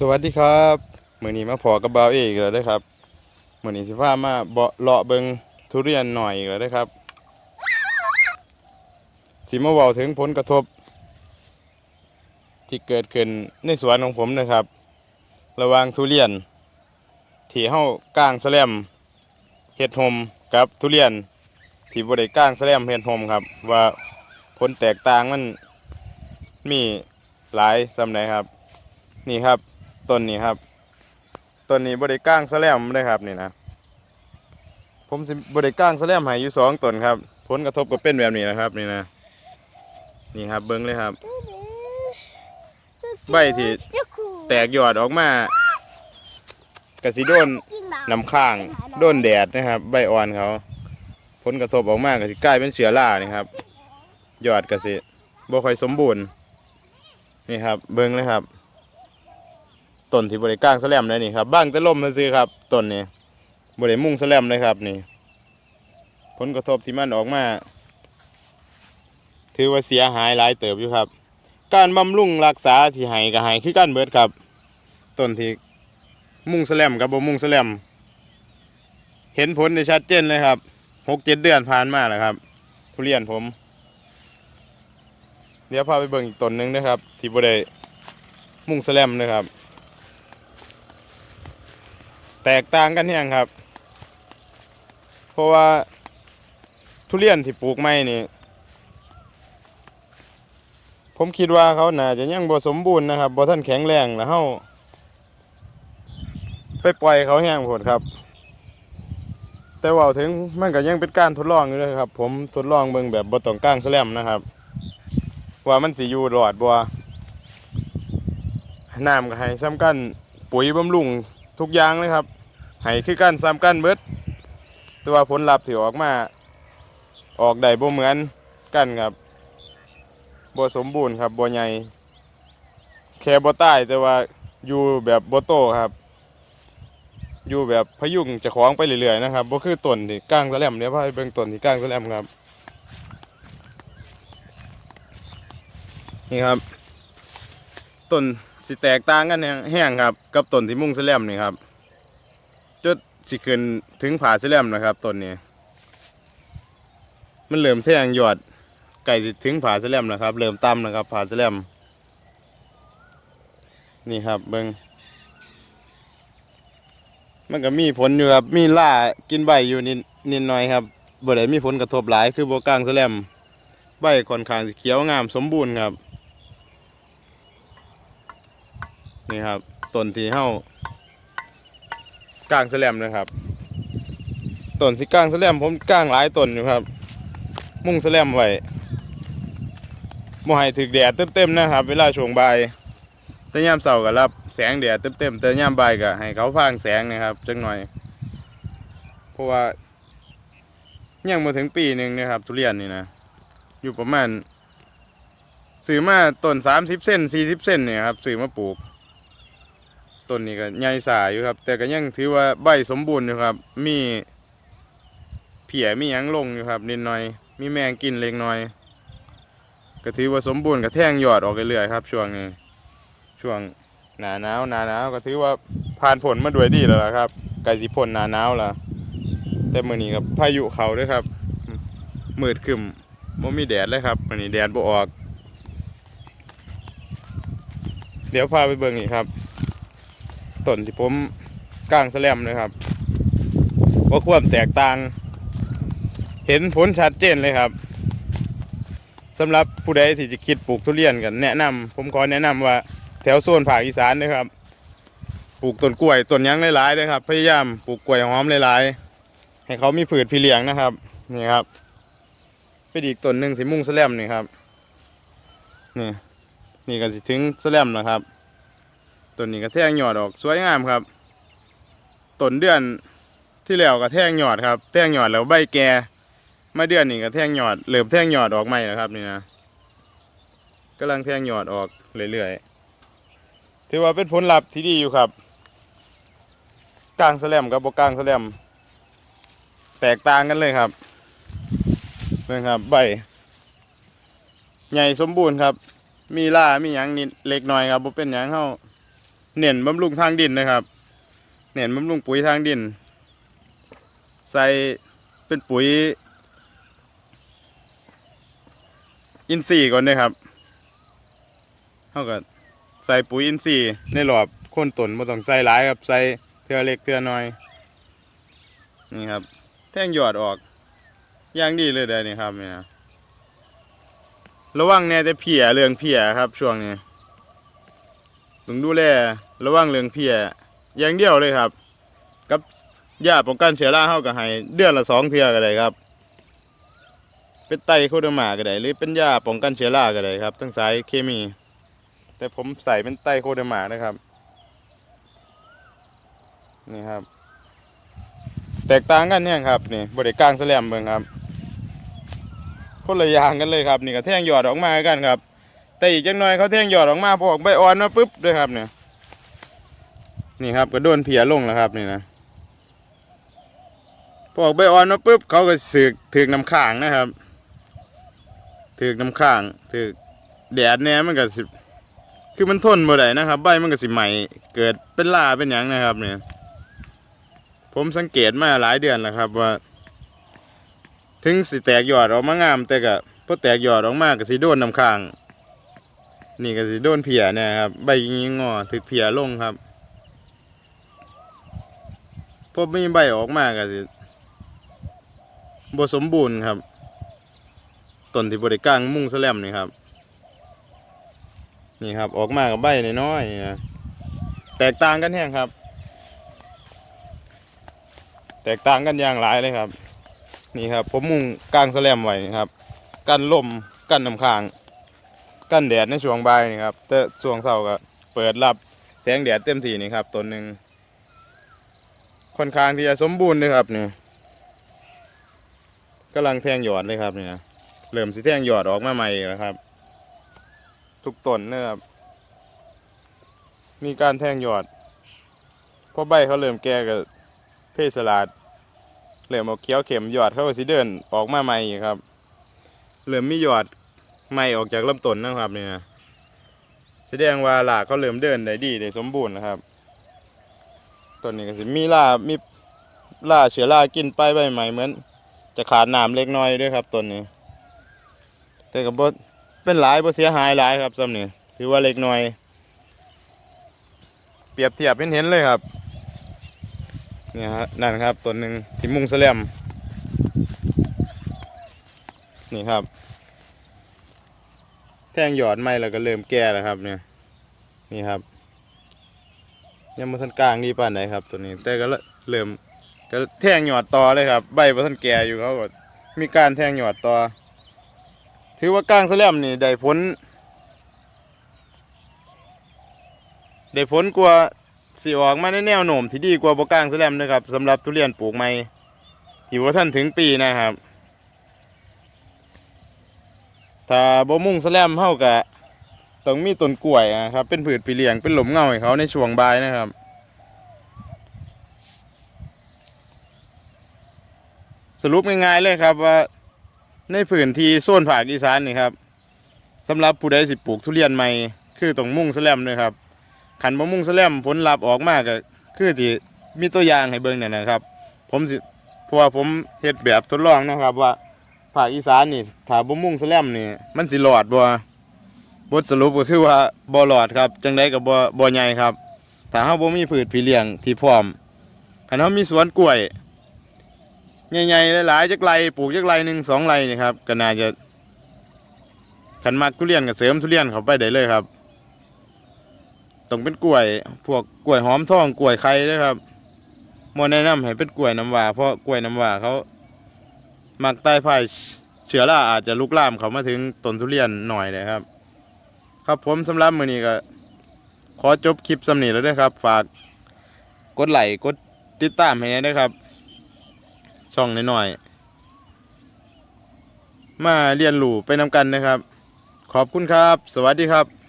สวัสดีครับมื้อนี้มาพอกับบาวเอกอีกแล้วเด้ครับมื้อนี้สิพามาเบาะเลาะเบิงทุเรียนหน่อยแล้วเด้ครับสิมาเว้าถึงผลกระทบ ที่เกิดขึ้นในสวนของผมนะครับ ระหว่างทุเรียน ที่เฮาก้างแสลมเฮ็ดหมกับทุเรียน ที่บ่ได้ก้างแสลมเฮ็ดหมครับ ว่าผลแตกต่างมันมีหลายสำใดครับ นี่ครับ ต้นนี้ครับต้นนี้บริก้างแสลมเลยครับนี่นะผมบริก้างแสลมให้อยู่สองต้นครับ ผลกระทบก็เป็นแบบนี้นะครับ นี่นะ นี่ครับเบิ้งเลยครับ ใบที่แตกยอดออกมากระสิโดนน้ำข้างโดนแดดนะครับ ใบอ่อนเขาผลกระทบออกมากระสิกลายเป็นเชื้อรานี่ครับยอดกระสิบ่ค่อยสมบูรณ์นี่ครับ เบิ้งเลยครับ ต้นที่บริก้างแสลมเลยนี่ครับบ้างแต่ล่มมาซื้อครับต้นนี้บริมุ่งแสลมเลยครับนี่ ผลกระทบที่มันออกมา ถือว่าเสียหายหลายเติบอยู่ครับ การบำรุงรักษาที่ให้ก็ให้คือการเบิดครับต้นที่มุ่งแสลมกับบ่มุ่งแสลมเห็นผลได้ชัดเจนเลยครับหกเจ็ดเดือนผ่านมาแล้วครับทุเรียนผม เดี๋ยวพาไปเบิ่งอีกต้นหนึงนะครับ ที่บ่ได้มุ่งแสลมนะครับ แตกต่างกันยังครับ เพราะว่าทุเรียนที่ปลูกไม่นี่ ผมคิดว่าเขาน่าจะยังบ่สมบูรณ์นะครับบ่ท่านแข็งแรงแล้วเฮาไปปล่อยเขาแห้งโพดครับ แต่ว่าถึงมันก็ยังเป็นการทดลองอยู่เลยครับ ผมทดลองเบิ่งแบบบ่ต้องก้างแสลมนะครับ ว่ามันสิอยู่รอดบ่น้ำก็ให้ซ้ำกันปุ๋ยบำรุงทุกอย่างเลยครับ ให้คือกันซ้ำกันเบิดต่ว่าผลลัพธ์ที่ออกมา ออกได้บ่เหมือนกันครับบ่สมบูรณ์ครับบ่ใหญ่แค่บ่ตายแต่ว่าอยู่แบบบ่โตครับ อยู่แบบพยุงจะของไปเรื่อยๆนะครับบ่คือต้นที่ก้างสะแลมเดี๋ยพาไปเบิ่งต้นที่ก้างสะแลมครับ นี่ครับต้นสิแตกต่างกันแห้งครับ กับต้นที่มุ่งสะแลมนี่ครับ สิขึ้นถึงผาเสะแลมนะครับต้นนี้ มันเริ่มแทงยอดไก่ถึงผาเสะแลมนะครับ เริ่มต่ำนะครับผาเสะแลมนี่ครับเบิงมันก็มีผลอยู่ครับมีล่ากินใบอยู่นิดนิดหน่อยครับบ่ได้มีผลกระทบหลายคือโบกลางเสะแลมใบค่อนข้างเขียวงามสมบูรณ์ครับ นี่ครับต้นที่เฮา กางแสลมนะครับต้นที่กลางแสลมผมกลางหลายต้นอยู่ครับ มุ่งแสลมไว้บ่ให้ถึกแดดเต็มๆนะครับ เวลาช่วงบ่ายแต่ยามเช้าก็รับแสงแดดเต็มๆแต่ยามบ่ายก็ให้เขาพางแสงนะครับจังหน่อย เพราะว่ายังมาถึงปีหนึ่งนะครับ ทุเรียนนี่นะอยู่ประมาณ ซื้อมาต้นสามสิบเส้นสี่สิบเส้นเนี่ยครับ ซื้อมาปลูก ต้นนี้ก็ใหญ่สายอยู่ครับ แต่ก็ยังถือว่าใบสมบูรณ์อยู่ครับ มีเพียมีหยังลงอยู่ครับนิดหน่อย มีแมงกินเล็กน้อยก็ถือว่าสมบูรณ์ก็แท่งยอดออกเรื่อยๆครับ ช่วงนี้ช่วงหนาหนาวหนาหนาวก็ถือว่าผ่านผลมาด้วยดีแล้วล่ะครับใกล้สิพ้นหนาหนาวล้วแต่มื้อนี้ครับพายุเขาด้วยครับมืดครึมบ่มีแดดเลยครับมื้อนี้แดดบ่ออก เดี๋ยวพาไปเบิ่งอีกครับ ต้นที่ผมก้างแสลมเลยครับว่าความแตกต่าง เห็นผลชัดเจนเลยครับสำหรับผู้ใดที่จะคิดปลูกทุเรียนกันแนะนำผมขอแนะนำว่าแถวโซนภาคอีสานนะครับ ปลูกต้นกล้วยต้นยังหลายๆนะครับ พยายามปลูกกล้วยหอมหลายๆ ให้เขามีผืดพี่เลี้ยงนะครับนี่ครับเป็นอีกต้นหนึ่งที่มุ่งแสลมนี่ครับนี่นี่ก็สิถึงแสลมนะครับ ต้นนี้ก็แท่งยอดออกสวยงามครับต้นเดือนที่แล้วก็แท่งยอดครับแท่งยอดแล้วใบแก่มาเดือนนี้ก็แท่งยอดเริ่มแท่งยอดออกใหม่แล้วครับนี่นะกำลังแท่งยอดออกเรื่อยๆถือว่าเป็นผลลัพธ์ที่ดีอยู่ครับกลางแสลมกับบกลางแสลมแตกต่างกันเลยครับนี่ครับใบใหญ่สมบูรณ์ครับ มีล่ามีหยังนิดเล็กน้อยครับบ่เป็นหยังเข้า เน้นบำรุงทางดินนะครับ เน้นบำรุงปุ๋ยทางดิน ใส่เป็นปุ๋ย อินทรีย์ก่อนนะครับเท่ากับใส่ปุ๋ยอินทรีย์ในหลอบโคนต้นไม่ต้องใส่หลายครับ ใส่เทือเล็กเทือน้อย นี่ครับ แท่งหยอดออกอย่างดีเลยเดี๋ยวนี้ครับเนี่ยระวังแน่แต่เพียเรื่องเพียครับช่วงนี้ ต้องดูแลระวังเรื่องเพียอย่างเดียวเลยครับ กับยาป้องกันเชื้อราเข้ากับให้เดือนละสองเทือก็ได้ครับ เป็นไตโคดมาก็ได้หรือเป็นยาป้องกันเชื้อราก็ได้ครับทั้งสายเคมี แต่ผมใส่เป็นไตโคดมานะครับ นี่ครับ แตกต่างกันเนี่ยครับนี่บริกลางแสลมเบิ่งครับ คนละอย่างกันเลยครับ นี่ก็แท่งหยอดออกมากันครับ แต่อีกจังหน่อยเขาแท่งหยอดออกมาพอออกใบอ่อนมาปุ๊บด้วยครับเนี่ย นี่ครับก็โดนเพียลงแล้วครับนี่นะพอออกใบอ่อนมาปุ๊บเขาก็สึกถึกน้ำค้างนะครับถึกน้ำค้างถึกแดดเนี่ยมันก็สิคือมันทนบ่ได้นะครับ ใบมันก็สิใหม่เกิดเป็นลาเป็นหยังนะครับเนี่ย ผมสังเกตมาหลายเดือนแล้วครับว่า ถึงสิแตกยอดออกมางามแต่ก็พอแตกยอดออกมาก็สิโดนน้ำค้าง นี่ก็สิโดนเพียเนี่ยครับ ใบยิงงอถึกเพียลงครับพอมีใบออกมาก็สิบสมบูรณ์ครับต้นที่บริกลางมุ่งแสลมนี่ครับ นี่ครับออกมากับใบน้อยๆนะแตกต่างกันแห้งครับ แตกต่างกันอย่างหลายเลยครับ นี่ครับ ผมมุ่งกลางแสลมไว้ครับ กันลมกันน้ำค้าง กันแดดในช่วงบ่ายนี่ครับแต่ช่วงเช้าก็เปิดรับแสงแดดเต็มที่นี่ครับต้นหนึ่งค่อนข้างที่จะสมบูรณ์เลยครับนี่กำลังแทงหยอดเลยครับเนี่นะเริ่มสิแทงหยอดออกมาใหม่แล้วครับ ทุกต้นนะครับมีการแทงหยอดเพราะใบเขาเริ่มแก่กับเพศสลัดเริ่มเอาเขียวเข็มหยอดเข้าสิเดินออกมาใหม่ครับเริ่มมีหยอด ใหม่ออกจากลำต้นนะครับเนี่ยแสดงว่าหลากเขาเริ่มเดินได้ดีได้สมบูรณ์นะครับต้นนี้ก็สิมีล่ามีล่าเชื้อรากินไปใบใหม่เหมือน จะขาดน้ำเล็กน้อยด้วยครับต้นนี้ แต่ก็บ่เป็นหลายบ่เสียหายหลายครับซ้ำนี่ถือว่าเล็กน้อย เปรียบเทียบเห็นเห็นๆเลยครับเนี่ยฮะนั่นครับตัวหนึ่งที่มุงแสลมนี่ครับ แท่งหยอดไม้แล้วก็เริ่มแก่แล้วครับ เนี่ย นี่ครับ ยังมาทันกลางดีป่านไหนครับ ตัวนี้ แต่ก็เริ่มก็แท่งหยอดต่อเลยครับ ใบมาทันแก่อยู่เขาก็มีการแท่งหยอดต่อ ถือว่ากลางแสลมนี่ได้ผลได้ผลกว่าสิออกมาในแนวโหนมที่ดีกว่าบกลางแสลมนะครับสำหรับทุเรียนปลูกใหม่ที่ว่าท่านถึงปีนะครับ ถ้าบ่มุ่งแสลมเฮากะต้องมีต้นกล้วยนะครับ เป็นผืชปีเลียงเป็นหลุมเงาให้เขาในช่วงบ่ายนะครับสรุปง่ายๆเลยครับว่าในพื้นที่โซนภาคอีสานนี่ครับสำหรับผู้ใดสิปลูกทุเรียนใหม่คือต้องมุ่งแสลมเลยครับขันบะมุ่งแสลมผลลัพธ์ออกมาก็คือที่มีตัวอย่างให้เบิ่งเนี่ยนะครับ ผมสิเพราะว่าผมเฮ็ดแบบทดลองนะครับว่า ภาคอีสานนี่ถ้าบะมุ่งแสลมนี่มันสิรอดบ่บทสรุปก็คือว่าบ่รอดครับ จังไดก็บ่บ่ใหญ่ครับถ้าเฮาบ่มีพืชพี่เลี้ยงที่พร้อมคันเฮามีสวนกล้วยใหญ่ๆหลายๆจักไรปลูกจักไรหนึ่งสองไรนี่ครับก็น่าจะคันมักทุเรียนก็เสริมทุเรียนเข้าไปได้เลยครับต้องเป็นกล้วย พวกกล้วยหอมทองกล้วยไข่ด้วครับมอแนะนำให้เป็นกล้วยน้ำว้าเพราะกล้วยน้ำว้าเขา มักใต้ไผ่เชื้อราอาจจะลุกลามเขามาถึงต้นทุเรียนหน่อยเลยครับ ครับผมสำหรับมือนี้ก็ ขอจบคลิปสำนีแล้วด้วยครับ ฝากกดไลค์กดติดตามให้ด้วยครับ ช่องน้อยๆมาเรียนรู้ไปนำกันนะครับ ขอบคุณครับ สวัสดีครับ